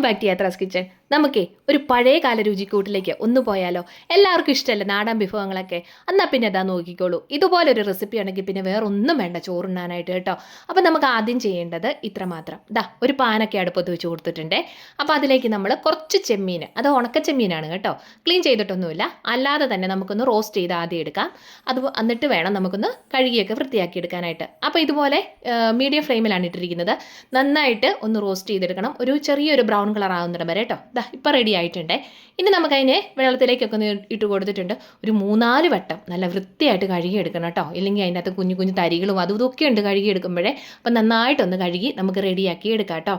Welcome back to Yathra's kitchen. നമുക്കേ ഒരു പഴയ കാല രുചിക്കൂട്ടിലേക്ക് ഒന്ന് പോയാലോ? എല്ലാവർക്കും ഇഷ്ടമല്ലേ നാടൻ വിഭവങ്ങളൊക്കെ? എന്നാൽ പിന്നെ അതാ നോക്കിക്കോളൂ. ഇതുപോലൊരു റെസിപ്പി ആണെങ്കിൽ പിന്നെ വേറെ ഒന്നും വേണ്ട ചോറുണ്ണാനായിട്ട് കേട്ടോ. അപ്പോൾ നമുക്ക് ആദ്യം ചെയ്യേണ്ടത് ഇത്ര മാത്രം ദാ ഒരു പാനൊക്കെ അടുപ്പത്ത് വെച്ച് കൊടുത്തിട്ടുണ്ടേ. അപ്പോൾ അതിലേക്ക് നമ്മൾ കുറച്ച് ചെമ്മീൻ അത് ഉണക്ക ചെമ്മീനാണ് കേട്ടോ. ക്ലീൻ ചെയ്തിട്ടൊന്നുമില്ല. അല്ലാതെ തന്നെ നമുക്കൊന്ന് റോസ്റ്റ് ചെയ്ത് ആദ്യം എടുക്കാം. അത് എന്നിട്ട് വേണം നമുക്കൊന്ന് കഴുകിയൊക്കെ വൃത്തിയാക്കി എടുക്കാനായിട്ട്. അപ്പോൾ ഇതുപോലെ മീഡിയം ഫ്ലെയിമിലാണ് ഇട്ടിരിക്കുന്നത്. നന്നായിട്ട് ഒന്ന് റോസ്റ്റ് ചെയ്തെടുക്കണം. ഒരു ചെറിയൊരു ബ്രൗൺ കളർ ആവുന്നിടം വരെ കേട്ടോ ദാ ഇപ്പം റെഡി ആയിട്ടുണ്ട്. ഇനി നമുക്കതിനെ വെള്ളത്തിലേക്കൊക്കെ ഒന്ന് ഇട്ട് കൊടുത്തിട്ടുണ്ട്. ഒരു മൂന്നാൽ വട്ടം നല്ല വൃത്തിയായിട്ട് കഴുകിയെടുക്കണം കേട്ടോ ഇല്ലെങ്കിൽ അതിന്റെ അകത്ത് കുഞ്ഞു കുഞ്ഞു തരികളും അതും ഇതൊക്കെ ഉണ്ട് കഴുകിയെടുക്കുമ്പോഴേ. അപ്പം നന്നായിട്ടൊന്ന് കഴുകി നമുക്ക് റെഡിയാക്കി എടുക്കാം കേട്ടോ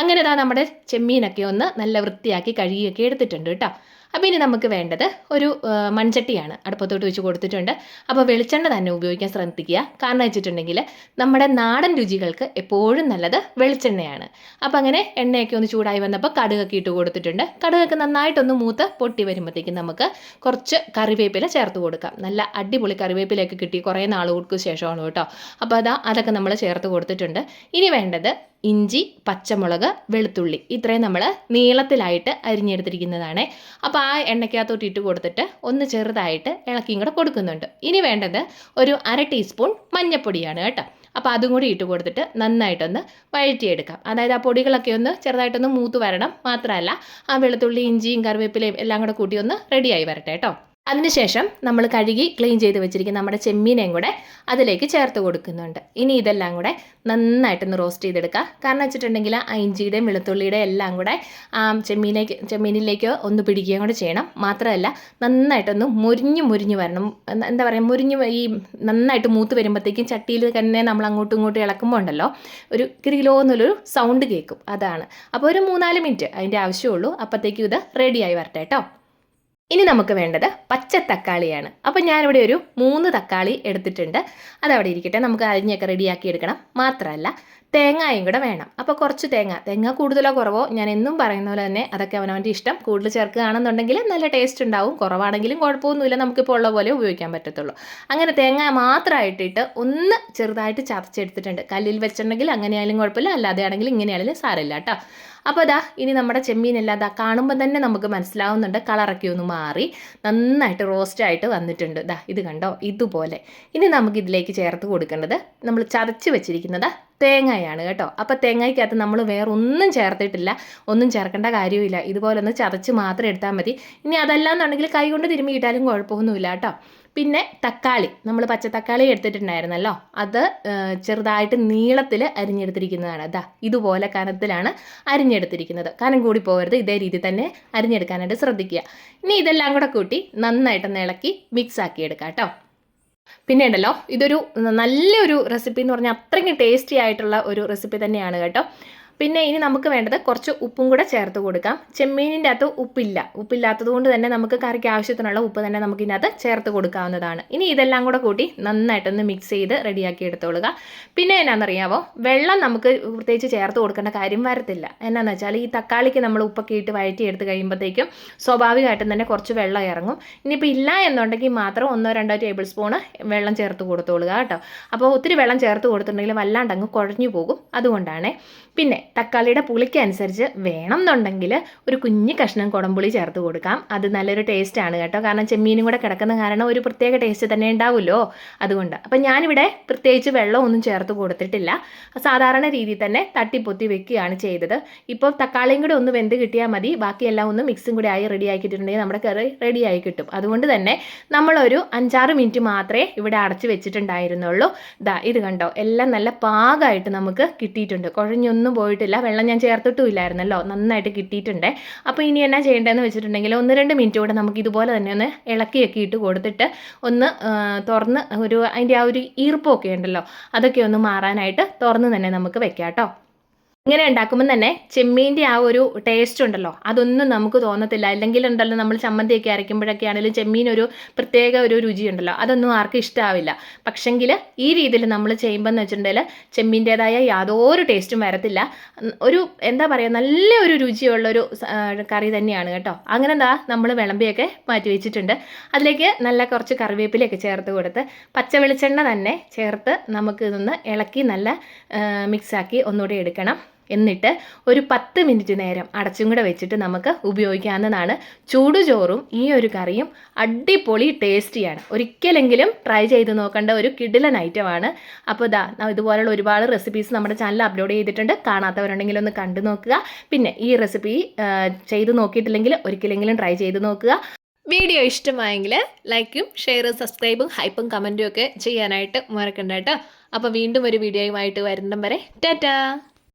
അങ്ങനെ ഇതാ നമ്മുടെ ചെമ്മീനൊക്കെ ഒന്ന് നല്ല വൃത്തിയാക്കി കഴുകിയൊക്കെ എടുത്തിട്ടുണ്ട് കേട്ടോ അപ്പോൾ ഇനി നമുക്ക് വേണ്ടത് ഒരു മൺചട്ടിയാണ് അടുപ്പത്തോട്ട് വെച്ച് കൊടുത്തിട്ടുണ്ട്. അപ്പോൾ വെളിച്ചെണ്ണ തന്നെ ഉപയോഗിക്കാൻ ശ്രമിക്കുക കാരണം വെച്ചിട്ടുണ്ടെങ്കിൽ നമ്മുടെ നാടൻ രുചികൾക്ക് എപ്പോഴും നല്ലത് വെളിച്ചെണ്ണയാണ്. അപ്പോൾ അങ്ങനെ എണ്ണയൊക്കെ ഒന്ന് ചൂടായി വന്നപ്പോൾ കടുകൊക്കെ ഇട്ട് കൊടുത്തിട്ടുണ്ട്. കടുകൊക്കെ നന്നായിട്ടൊന്ന് മൂത്ത് പൊട്ടി വരുമ്പോഴത്തേക്കും നമുക്ക് കുറച്ച് കറിവേപ്പില ചേർത്ത് കൊടുക്കാം. നല്ല അടിപൊളി കറിവേപ്പിലയൊക്കെ കിട്ടി കുറേ നാളുകൾക്ക് ശേഷമാണ് കേട്ടോ. അപ്പോൾ അതാ അതൊക്കെ നമ്മൾ ചേർത്ത് കൊടുത്തിട്ടുണ്ട്. ഇനി വേണ്ടത് ഇഞ്ചി പച്ചമുളക് വെളുത്തുള്ളി. ഇത്രയും നമ്മൾ നീളത്തിലായിട്ട് അരിഞ്ഞെടുത്തിരിക്കുന്നതാണ്. അപ്പോൾ ആ എണ്ണയ്ക്കകത്തോട്ട് ഇട്ട് കൊടുത്തിട്ട് ഒന്ന് ചെറുതായിട്ട് ഇളക്കിയും കൂടെ കൊടുക്കുന്നുണ്ട്. ഇനി വേണ്ടത് ഒരു അര ടീസ്പൂൺ മഞ്ഞൾപ്പൊടിയാണ് കേട്ടോ. അപ്പോൾ അതും കൂടി ഇട്ട് കൊടുത്തിട്ട് നന്നായിട്ടൊന്ന് വഴറ്റിയെടുക്കാം. അതായത് ആ പൊടികളൊക്കെ ഒന്ന് ചെറുതായിട്ടൊന്ന് മൂത്ത് വരണം മാത്രമല്ല ആ വെളുത്തുള്ളി ഇഞ്ചിയും കറിവേപ്പിലയും എല്ലാം കൂടെ കൂട്ടി ഒന്ന് റെഡിയായി വരട്ടെ കേട്ടോ. അതിനുശേഷം നമ്മൾ കഴുകി ക്ലീൻ ചെയ്ത് വെച്ചിരിക്കുന്ന നമ്മുടെ ചെമ്മീനെയും കൂടെ അതിലേക്ക് ചേർത്ത് കൊടുക്കുന്നുണ്ട്. ഇനി ഇതെല്ലാം കൂടെ നന്നായിട്ടൊന്ന് റോസ്റ്റ് ചെയ്തെടുക്കുക. കാരണം വെച്ചിട്ടുണ്ടെങ്കിൽ ആ ഇഞ്ചിയുടെയും വെളുത്തുള്ളിയുടെയും എല്ലാം കൂടെ ആ ചെമ്മീനേക്ക് ചെമ്മീനിലേക്ക് ഒന്ന് പിടിക്കുകയും കൂടെ ചെയ്യണം. മാത്രമല്ല നന്നായിട്ടൊന്ന് മുരിഞ്ഞ് മുരിഞ്ഞ് വരണം. എന്താ- പറയുക മുരിഞ്ഞ് ഈ നന്നായിട്ട് മൂത്ത് വരുമ്പോഴത്തേക്കും ചട്ടിയിൽ തന്നെ നമ്മൾ അങ്ങോട്ടും ഇങ്ങോട്ടും ഇളക്കുമ്പോൾ ഉണ്ടല്ലോ ഒരു കിരികിലോ എന്നുള്ളൊരു സൗണ്ട് കേൾക്കും. അതാണ്. അപ്പോൾ ഒരു മൂന്നാൽ മിനിറ്റ് അതിന്റെ ആവശ്യമുള്ളൂ. അപ്പോഴത്തേക്കും ഇത് റെഡിയായി വരട്ടെ കേട്ടോ. ഇനി നമുക്ക് വേണ്ടത് പച്ച തക്കാളിയാണ്. അപ്പം ഞാനിവിടെ ഒരു മൂന്ന് തക്കാളി എടുത്തിട്ടുണ്ട്. അതവിടെ ഇരിക്കട്ടെ. നമുക്ക് അരിഞ്ഞൊക്കെ റെഡിയാക്കി എടുക്കണം. മാത്രമല്ല തേങ്ങയും കൂടെ വേണം. അപ്പോൾ കുറച്ച് തേങ്ങ. തേങ്ങ കൂടുതലോ കുറവോ ഞാൻ എന്നും പറയുന്ന പോലെ തന്നെ അതൊക്കെ അവനവന്റെ ഇഷ്ടം. കൂടുതൽ ചേർക്കുകയാണെന്നുണ്ടെങ്കിൽ നല്ല ടേസ്റ്റ് ഉണ്ടാവും. കുറവാണെങ്കിലും കുഴപ്പമൊന്നുമില്ല. നമുക്കിപ്പോൾ ഉള്ള പോലെ ഉപയോഗിക്കാൻ പറ്റത്തുള്ളൂ. അങ്ങനെ തേങ്ങ മാത്രമായിട്ടിട്ട് ഒന്ന് ചെറുതായിട്ട് ചതച്ചെടുത്തിട്ടുണ്ട്. കല്ലിൽ വെച്ചിട്ടുണ്ടെങ്കിൽ അങ്ങനെയായാലും കുഴപ്പമില്ല. അല്ലാതെ ആണെങ്കിലും ഇങ്ങനെയാണെങ്കിലും സാരമില്ല കേട്ടോ. അപ്പോൾ അതാ ഇനി നമ്മുടെ ചെമ്മീനെല്ലാം ദാ കാണുമ്പോൾ തന്നെ നമുക്ക് മനസ്സിലാവുന്നുണ്ട്. കളറൊക്കെ ഒന്ന് മാറി നന്നായിട്ട് റോസ്റ്റായിട്ട് വന്നിട്ടുണ്ട്. ദാ ഇത് കണ്ടോ? ഇതുപോലെ. ഇനി നമുക്ക് ഇതിലേക്ക് ചേർത്ത് കൊടുക്കേണ്ടത് നമ്മൾ ചതച്ച് വെച്ചിരിക്കുന്നത് തേങ്ങയാണ് കേട്ടോ. അപ്പോൾ തേങ്ങയ്ക്കകത്ത് നമ്മൾ വേറെ ഒന്നും ചേർത്തിട്ടില്ല. ഒന്നും ചേർക്കേണ്ട കാര്യമില്ല ഇതുപോലെ ഒന്ന് ചതച്ച് മാത്രം എടുത്താൽ മതി. ഇനി അതല്ലാന്നുണ്ടെങ്കിൽ കൈ കൊണ്ട് തിരുമ്മിയിട്ടാലും കുഴപ്പമൊന്നുമില്ല കേട്ടോ. പിന്നെ തക്കാളി. നമ്മൾ പച്ച തക്കാളി എടുത്തിട്ടുണ്ടായിരുന്നല്ലോ. അത് ചെറുതായിട്ട് നീളത്തിൽ അരിഞ്ഞെടുത്തിരിക്കുന്നതാണ്. അതാ ഇതുപോലെ കനത്തിലാണ് അരിഞ്ഞെടുത്തിരിക്കുന്നത്. കനം കൂടി പോകരുത്. ഇതേ രീതി തന്നെ അരിഞ്ഞെടുക്കാനായിട്ട് ശ്രദ്ധിക്കുക. ഇനി ഇതെല്ലാം കൂടെ കൂട്ടി നന്നായിട്ടൊന്ന് ഇളക്കി മിക്സ് ആക്കി എടുക്കാം കേട്ടോ. പിന്നെ ഉണ്ടല്ലോ ഇതൊരു നല്ലൊരു റെസിപ്പി എന്ന് പറഞ്ഞാൽ അത്രയ്ക്ക് ടേസ്റ്റി ആയിട്ടുള്ള ഒരു റെസിപ്പി തന്നെയാണ് കേട്ടോ. പിന്നെ ഇനി നമുക്ക് വേണ്ടത് കുറച്ച് ഉപ്പും കൂടെ ചേർത്ത് കൊടുക്കാം. ചെമ്മീനിന്റെ അകത്ത് ഉപ്പില്ല. ഉപ്പില്ലാത്തത് കൊണ്ട് തന്നെ നമുക്ക് കറിക്ക് ആവശ്യത്തിനുള്ള ഉപ്പ് തന്നെ നമുക്ക് ഇതിനകത്ത് ചേർത്ത് കൊടുക്കാവുന്നതാണ്. ഇനി ഇതെല്ലാം കൂടെ കൂട്ടി നന്നായിട്ടൊന്ന് മിക്സ് ചെയ്ത് റെഡിയാക്കി എടുത്തോളുക. പിന്നെ എന്നാണെന്നറിയാമോ വെള്ളം നമുക്ക് പ്രത്യേകിച്ച് ചേർത്ത് കൊടുക്കേണ്ട കാര്യം വരത്തില്ല. എന്നാന്ന് വെച്ചാൽ ഈ തക്കാളിക്ക് നമ്മൾ ഉപ്പൊക്കെ ഇട്ട് വഴറ്റി എടുത്ത് കഴിയുമ്പോഴത്തേക്കും സ്വാഭാവികമായിട്ടും തന്നെ കുറച്ച് വെള്ളം ഇറങ്ങും. ഇനിയിപ്പോൾ ഇല്ല എന്നുണ്ടെങ്കിൽ മാത്രം ഒന്നോ രണ്ടോ ടേബിൾ സ്പൂണ് വെള്ളം ചേർത്ത് കൊടുത്തോളുക കേട്ടോ. അപ്പോൾ ഒത്തിരി വെള്ളം ചേർത്ത് കൊടുത്തിട്ടുണ്ടെങ്കിൽ വല്ലാണ്ട് അങ്ങ് കുഴഞ്ഞു പോകും. അതുകൊണ്ടാണ് പിന്നെ തക്കാളിയുടെ പുളിക്കനുസരിച്ച് വേണം എന്നുണ്ടെങ്കിൽ ഒരു കുഞ്ഞ് കഷ്ണം കുടംപുളി ചേർത്ത് കൊടുക്കാം. അത് നല്ലൊരു ടേസ്റ്റ് ആണ് കേട്ടോ. കാരണം ചെമ്മീനും കൂടെ കിടക്കുന്ന കാരണം ഒരു പ്രത്യേക ടേസ്റ്റ് തന്നെ ഉണ്ടാവുമല്ലോ അതുകൊണ്ട്. അപ്പം ഞാനിവിടെ പ്രത്യേകിച്ച് വെള്ളമൊന്നും ചേർത്ത് കൊടുത്തിട്ടില്ല. സാധാരണ രീതിയിൽ തന്നെ തട്ടിപ്പൊത്തി വെക്കുകയാണ് ചെയ്തത്. ഇപ്പോൾ തക്കാളിയും കൂടെ ഒന്ന് വെന്ത് കിട്ടിയാൽ മതി. ബാക്കിയെല്ലാം ഒന്ന് മിക്സും കൂടി ആയി റെഡി ആക്കിയിട്ടുണ്ടെങ്കിൽ നമ്മുടെ കറി റെഡി ആയി കിട്ടും. അതുകൊണ്ട് തന്നെ നമ്മളൊരു അഞ്ചാറ് മിനിറ്റ് മാത്രമേ ഇവിടെ അടച്ച് വെച്ചിട്ടുണ്ടായിരുന്നുള്ളൂ. ദാ ഇത് കണ്ടോ? എല്ലാം നല്ല പാകമായിട്ട് നമുക്ക് കിട്ടിയിട്ടുണ്ട്. കുഴഞ്ഞൊന്നും പോയിട്ടില്ല. വെള്ളം ഞാൻ ചേർത്തിട്ടും ഇല്ലായിരുന്നല്ലോ നന്നായിട്ട് കിട്ടിയിട്ടുണ്ട്. അപ്പോൾ ഇനി എന്നാ ചെയ്യേണ്ടതെന്ന് വെച്ചിട്ടുണ്ടെങ്കിൽ ഒന്ന് രണ്ട് മിനിറ്റ് കൂടെ നമുക്ക് ഇതുപോലെ തന്നെ ഒന്ന് ഇളക്കിയൊക്കെ ഇട്ട് കൊടുത്തിട്ട് ഒന്ന് തുറന്ന് ഒരു അതിന്റെ ആ ഒരു ഈർപ്പമൊക്കെ ഉണ്ടല്ലോ. അതൊക്കെ ഒന്ന് മാറാനായിട്ട് തുറന്ന് തന്നെ നമുക്ക് വെക്കാം കേട്ടോ. ഇങ്ങനെ ഉണ്ടാക്കുമ്പോൾ തന്നെ ചെമ്മീന്റെ ആ ഒരു ടേസ്റ്റ് ഉണ്ടല്ലോ. അതൊന്നും നമുക്ക് തോന്നത്തില്ല. അല്ലെങ്കിൽ ഉണ്ടല്ലോ നമ്മൾ ചമ്മന്തിയൊക്കെ അരയ്ക്കുമ്പോഴൊക്കെ ആണെങ്കിലും ചെമ്മീൻ ഒരു പ്രത്യേക ഒരു രുചി ഉണ്ടല്ലോ. അതൊന്നും ആർക്കും ഇഷ്ടമാവില്ല പക്ഷെങ്കിൽ ഈ രീതിയിൽ നമ്മൾ ചെയ്യുമ്പോൾ എന്ന് വെച്ചിട്ടുണ്ടെങ്കിൽ ചെമ്മീന്റേതായ യാതൊരു ടേസ്റ്റും വരത്തില്ല. ഒരു എന്താ പറയുക നല്ല ഒരു രുചിയുള്ളൊരു കറി തന്നെയാണ് കേട്ടോ. അങ്ങനെ എന്താ നമ്മൾ വിളമ്പിയൊക്കെ മാറ്റി വെച്ചിട്ടുണ്ട്. അതിലേക്ക് നല്ല കുറച്ച് കറിവേപ്പിലയൊക്കെ ചേർത്ത് കൊടുത്ത് പച്ച വെളിച്ചെണ്ണ തന്നെ ചേർത്ത് നമുക്ക് ഇതൊന്ന് ഇളക്കി നല്ല മിക്സാക്കി ഒന്നുകൂടി എടുക്കണം. എന്നിട്ട് ഒരു പത്ത് മിനിറ്റ് നേരം അടച്ചും കൂടെ വെച്ചിട്ട് നമുക്ക് ഉപയോഗിക്കാവുന്നതാണ് ചൂടുചോറും ഈ ഒരു കറിയും അടിപൊളി ടേസ്റ്റിയാണ്. ഒരിക്കലെങ്കിലും ട്രൈ ചെയ്ത് നോക്കേണ്ട ഒരു കിടിലൻ ഐറ്റമാണ് അപ്പോൾ ഇതാ ഇതുപോലുള്ള ഒരുപാട് റെസിപ്പീസ് നമ്മുടെ ചാനൽ അപ്ലോഡ് ചെയ്തിട്ടുണ്ട്. കാണാത്തവരുണ്ടെങ്കിൽ ഒന്ന് കണ്ടു നോക്കുക. പിന്നെ ഈ റെസിപ്പി ചെയ്ത് നോക്കിയിട്ടില്ലെങ്കിൽ ഒരിക്കലെങ്കിലും ട്രൈ ചെയ്ത് നോക്കുക. വീഡിയോ ഇഷ്ടമായെങ്കിൽ ലൈക്കും ഷെയറും സബ്സ്ക്രൈബും ഹൈപ്പും കമന്റും ഒക്കെ ചെയ്യാനായിട്ട് മറക്കണ്ട കേട്ടോ. അപ്പോൾ വീണ്ടും ഒരു വീഡിയോയുമായിട്ട് വരുന്നതും വരെ ടാറ്റാ!